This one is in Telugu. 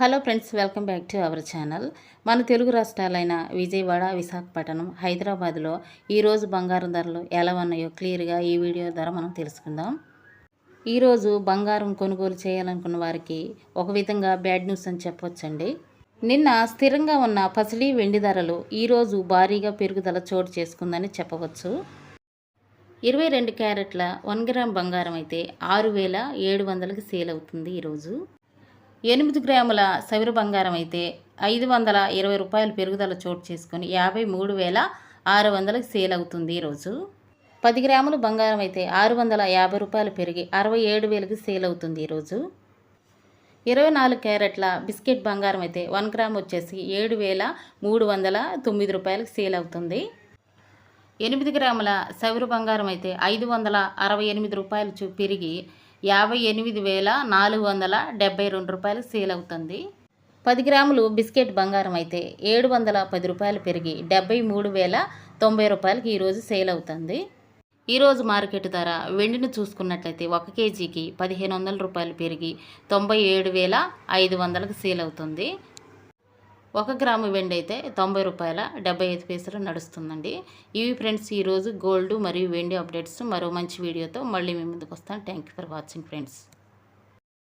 Hello friends welcome back to our channel. మన తెలుగు రాష్ట్రాలైన విజయవాడ విశాఖపట్నం హైదరాబాద్లో ఈరోజు బంగారం ధరలు ఎలా ఉన్నాయో క్లియర్గా ఈ వీడియో ద్వారా మనం తెలుసుకుందాం. ఈరోజు బంగారం కొనుగోలు చేయాలనుకున్న వారికి ఒక విధంగా బ్యాడ్ న్యూస్ అని చెప్పవచ్చండి నిన్న స్థిరంగా ఉన్న పసిడి వెండి ధరలు ఈరోజు భారీగా పెరుగుదల చోటు చేసుకుందని చెప్పవచ్చు. ఇరవై రెండు క్యారెట్ల వన్ గ్రామ్ బంగారం అయితే ఆరు వేల ఏడు వందలకి సేల్ అవుతుంది ఈరోజు ఎనిమిది గ్రాముల సవిరు బంగారం అయితే ఐదు వందల ఇరవై రూపాయలు పెరుగుదల చోటు చేసుకొని యాభై మూడు వేల ఆరు వందలకు సేల్ అవుతుంది ఈరోజు పది గ్రాముల బంగారం అయితే ఆరు వందల యాభై రూపాయలు పెరిగి అరవై ఏడు వేలకు సేల్ అవుతుంది ఈరోజు ఇరవై నాలుగు క్యారెట్ల బిస్కెట్ బంగారం అయితే వన్ గ్రామ్ వచ్చేసి ఏడు వేల మూడు వందల తొమ్మిది రూపాయలకు సేల్ అవుతుంది. ఎనిమిది గ్రాముల సవిరు బంగారం అయితే ఐదు వందల అరవై ఎనిమిది రూపాయలు చూ పెరిగి యాభై ఎనిమిది వేల నాలుగు వందల డెబ్బై రెండు రూపాయలు సేల్ అవుతుంది. పది గ్రాములు బిస్కెట్ బంగారం అయితే ఏడు వందల పది రూపాయలు పెరిగి డెబ్బై మూడు వేల తొంభై రూపాయలకి ఈరోజు సేల్ అవుతుంది. ఈరోజు మార్కెట్ ధర వెండిని చూసుకున్నట్లయితే ఒక కేజీకి పదిహేను వందల రూపాయలు పెరిగి తొంభై ఏడు వేల ఐదు వందలకు సేల్ అవుతుంది. ఒక గ్రాము వెండి అయితే తొంభై రూపాయల డెబ్బై ఐదు పైసలు నడుస్తుందండి. ఇవి ఫ్రెండ్స్ ఈరోజు గోల్డ్ మరియు వెండి అప్డేట్స్ మరో మంచి వీడియోతో మళ్ళీ మీ ముందుకు వస్తాను. Thank you for watching friends